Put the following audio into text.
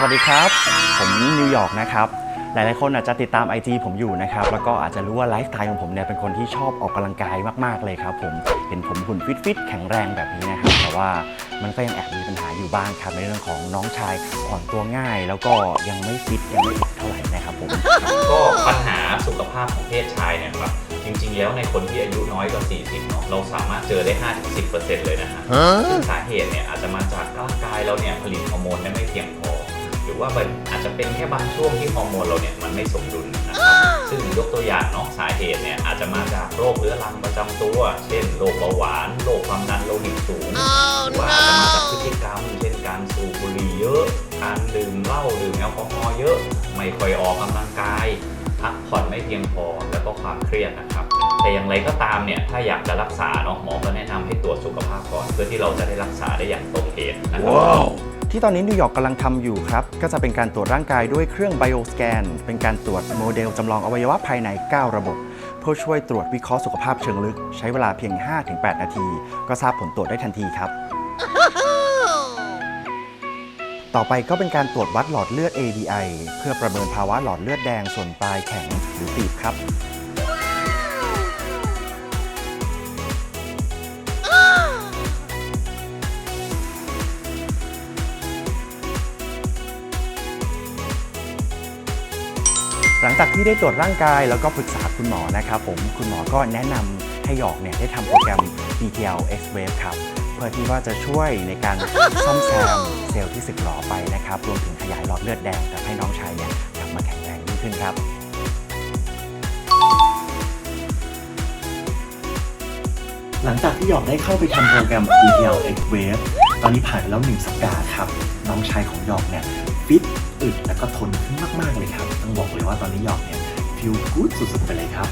สวัสดีครับ ผมนิวยอร์กนะครับ หลายๆคนอาจจะติดตาม IG ผมอยู่นะครับ แล้วก็อาจจะรู้ว่าไลฟ์สไตล์ของผมเนี่ยเป็นคนที่ชอบออกกำลังกายมาก ๆ เลยครับ ผมเห็นผมหุ่นฟิตๆแข็งแรงแบบนี้นะครับ แต่ว่ามันก็ยังแอบมีปัญหาอยู่บ้างครับในเรื่องของน้องชายอ่อนตัวง่าย แล้วก็ยังไม่ฟิตยังไม่ฟิตเท่าไหร่นะครับผม ก็ปัญหาสุขภาพของเพศชายเนี่ยครับจริง ๆ แล้วในคนที่อายุน้อยกว่า 40เนาะเราสามารถเจอได้ 5-10%เลยนะฮะซึ่งสาเหตุเนี่ยอาจจะมาจากร่างกายเราเนี่ยผลิตฮอร์โมนได้ไม่เพียงพอห รือว่ามันอาจจะเป็นแค่บางช่วงที่ฮอร์โมนเราเนี่ยมันไม่สมดุลนะครับซึ่งยกตัวอย่างเนาะสาเหตุเนี่ยอาจจะมาจากโรคเรื้อรังประจำตัว เช่นโรคเบาหวานโรคความดันโลหิตสูงหรือว่าอาจจะมาจากพฤติกรรม เช่นการสูบบุหรี่เยอะ การดื่มเหล้าดื่มแอลกอฮอล์เยอะ ไม่ค่อยออกกำลังกายพักผ่อนไม่เพียงพอแล้วก็ความเครียดนะครับ แต่อย่างไรก็ตามเนี่ยถ้าอยากจะรักษาเนาะหมอก็แนะนำให้ตรวจสุขภาพก่อน เพื่อที่เราจะได้รักษาได้อย่างตรงเหตุนะครับ ที่ตอนนี้นิวยอร์กกำลังทำอยู่ครับ ก็จะเป็นการตรวจร่างกายด้วยเครื่อง Bioscan เป็นการตรวจโมเดลจำลองอวัยวะภายใน 9 ระบบ เพื่อช่วยตรวจวิเคราะห์สุขภาพเชิงลึก ใช้เวลาเพียง 5-8 นาที ก็ทราบผลตรวจได้ทันทีครับ ต่อไปก็เป็นการตรวจวัดหลอดเลือด ADI เพื่อประเมินภาวะหลอดเลือดแดงส่วนปลายแข็งหรือตีบครับ หลังจากที่ได้ตรวจร่างกายแล้วก็ปรึกษาคุณหมอนะครับผมคุณหมอก็แนะนำให้หยอกเนี่ยได้ทำโปรแกรม BTL X Wave ครับเพื่อที่ว่าจะช่วยในการซ่อมแซมเซลล์ที่สึกหรอไปนะครับรวมถึงขยายหลอดเลือดแดงทำให้น้องชายเนี่ยกลับมาแข็งแรงยิ่งขึ้นครับหลังจากที่หยอกได้เข้าไปทำโปรแกรม BTL X Wave ตอนนี้ผ่านไปแล้วหนึ่งสัปดาห์ครับ น้องชายของหยอกเนี่ย ฟิตอึดแล้วก็ทนขึ้นมากๆเลยครับ ต้องบอกเลยว่าตอนนี้หยอกเนี่ยฟิลกู๊ดสุดๆไปเลยครับ